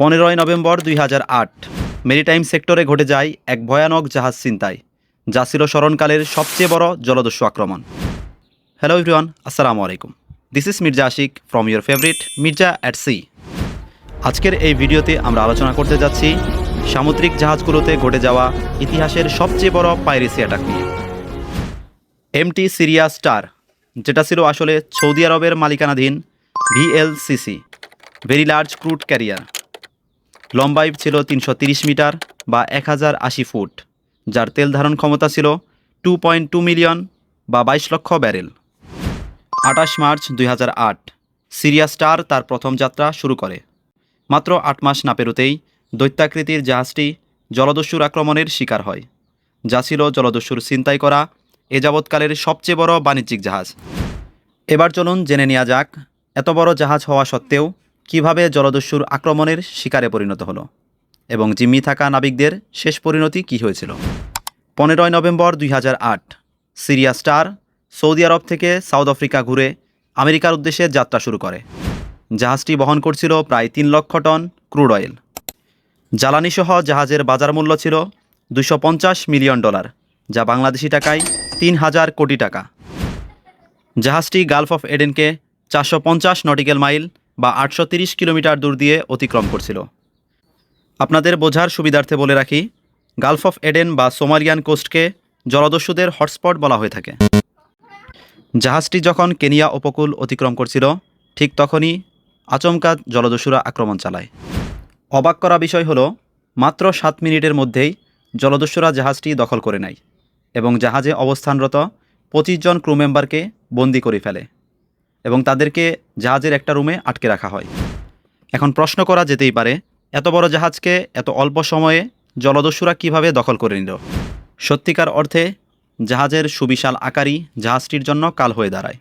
পনেরোই নভেম্বর দুই হাজার আট। মেরিটাইম সেক্টরে ঘটে যায় এক ভয়ানক জাহাজ ছিনতাই, যা ছিল স্মরণকালের সবচেয়ে বড় জলদস্যু আক্রমণ। হ্যালো এভরিওয়ান আসসালামু আলাইকুম। This is Mirza Ashik from your favourite Mirza at sea আজকের এই ভিডিওতে আমরা আলোচনা করতে যাচ্ছি সামুদ্রিক জাহাজগুলোতে ঘটে যাওয়া ইতিহাসের সবচেয়ে বড় পাইরেসি অ্যাটাক নিয়ে। এমটি সিরিয়া স্টার যেটা ছিল আসলে সৌদি আরবের মালিকানাধীন VLCC very large crude carrier লম্বাই ছিল তিনশো মিটার বা এক হাজার আশি ফুট, যার তেল ধারণ ক্ষমতা ছিল টু পয়েন্ট টু মিলিয়ন বা বাইশ লক্ষ ব্যারেল। আঠাশ মার্চ দুই হাজার আট, সিরিয়া স্টার তার প্রথম যাত্রা শুরু করে। মাত্র আট মাস না পেরোতেই দৈত্যাকৃতির জাহাজটি জলদস্যুর আক্রমণের শিকার হয়, যা ছিল জলদস্যুর ছিনতাই করা এ যাবৎকালের সবচেয়ে বড় বাণিজ্যিক জাহাজ। এবার চলুন জেনে নেওয়া যাক, এত বড় জাহাজ হওয়া সত্ত্বেও কীভাবে জলদস্যুর আক্রমণের শিকারে পরিণত হলো এবং জিম্মি থাকা নাবিকদের শেষ পরিণতি কী হয়েছিল? পনেরোই নভেম্বর দুই হাজার আট, সিরিয়া স্টার, সৌদি আরব থেকে সাউথ আফ্রিকা ঘুরে আমেরিকার উদ্দেশ্যে যাত্রা শুরু করে। জাহাজটি বহন করছিল প্রায় তিন লক্ষ টন ক্রুড অয়েল। জ্বালানিসহ জাহাজের বাজার মূল্য ছিল দুশো মিলিয়ন ডলার, যা বাংলাদেশি টাকায় তিন হাজার কোটি টাকা। জাহাজটি গালফ অফ এডেনকে চারশো পঞ্চাশ নটিক্যাল মাইল বা আটশো কিলোমিটার দূর দিয়ে অতিক্রম করছিল। আপনাদের বোঝার সুবিধার্থে বলে রাখি, গালফ অফ এডেন বা সোমালিয়ান কোস্টকে জলদস্যুদের হটস্পট বলা হয়ে থাকে। জাহাজটি যখন কেনিয়া উপকূল অতিক্রম করছিল, ঠিক তখনই আচমকা জলদস্যুরা আক্রমণ চালায়। অবাক করা বিষয় হলো, মাত্র সাত মিনিটের মধ্যেই জলদস্যুরা জাহাজটি দখল করে নেয় এবং জাহাজে অবস্থানরত পঁচিশ জন ক্রু মেম্বারকে বন্দি করে ফেলে। এবং তাদেরকে জাহাজের একটা রুমে আটকে রাখা হয়। এখন প্রশ্ন করা যেতেই পারে, এত বড় জাহাজকে এত অল্প সময়ে জলদস্যুরা কীভাবে দখল করে নিল? সত্যিকার অর্থে, জাহাজের সুবিশাল আকারই জাহাজটির জন্য কাল হয়ে দাঁড়ায়।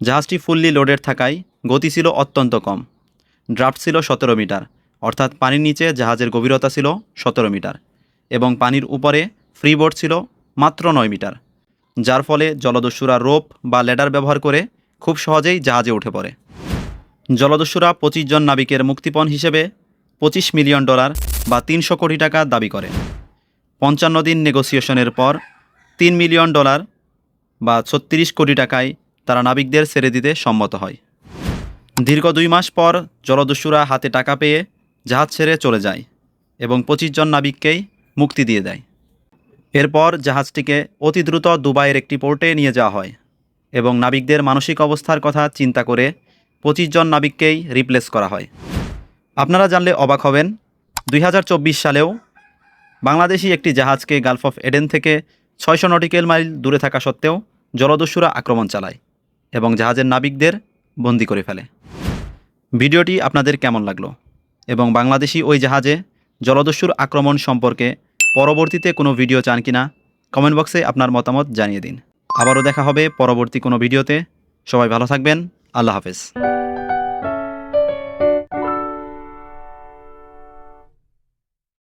জাহাজটি ফুললি লোডেড থাকায় গতি ছিল অত্যন্ত কম। ড্রাফট ছিল সতেরো মিটার, অর্থাৎ পানির নিচে জাহাজের গভীরতা ছিল সতেরো মিটার এবং পানির উপরে ফ্রিবোর্ড ছিল মাত্র নয় মিটার, যার ফলে জলদস্যুরা রোপ বা ল্যাডার ব্যবহার করে খুব সহজেই জাহাজে উঠে পড়ে। জলদস্যুরা পঁচিশ জন নাবিকের মুক্তিপণ হিসেবে পঁচিশ মিলিয়ন ডলার বা তিনশো কোটি টাকা দাবি করে। পঞ্চান্ন দিন নেগোসিয়েশনের পর তিন মিলিয়ন ডলার বা ছত্রিশ কোটি টাকায় তারা নাবিকদের ছেড়ে দিতে সম্মত হয়। দীর্ঘ দুই মাস পর জলদস্যুরা হাতে টাকা পেয়ে জাহাজ ছেড়ে চলে যায় এবং পঁচিশ জন নাবিককেই মুক্তি দিয়ে দেয়। এরপর জাহাজটিকে অতি দ্রুত দুবাইয়ের একটি পোর্টে নিয়ে যাওয়া হয়। এবং নাবিকদের মানসিক অবস্থার কথা চিন্তা করে পঁচিশ জন নাবিককেই রিপ্লেস করা হয়। আপনারা জানলে অবাক হবেন, দুই হাজার চব্বিশ সালেও বাংলাদেশি একটি জাহাজকে গালফ অফ এডেন থেকে ছয়শো নটিক্যাল মাইল দূরে থাকা সত্ত্বেও জলদস্যুরা আক্রমণ চালায় এবং জাহাজের নাবিকদের বন্দি করে ফেলে। ভিডিওটি আপনাদের কেমন লাগল? এবং বাংলাদেশি ওই জাহাজে জলদস্যুর আক্রমণ সম্পর্কে পরবর্তীতে কোনো ভিডিও চান কিনা? কমেন্ট বক্সে আপনার মতামত জানিয়ে দিন। আবারও দেখা হবে পরবর্তী কোনো ভিডিওতে। সবাই ভালো থাকবেন। আল্লাহ হাফেজ।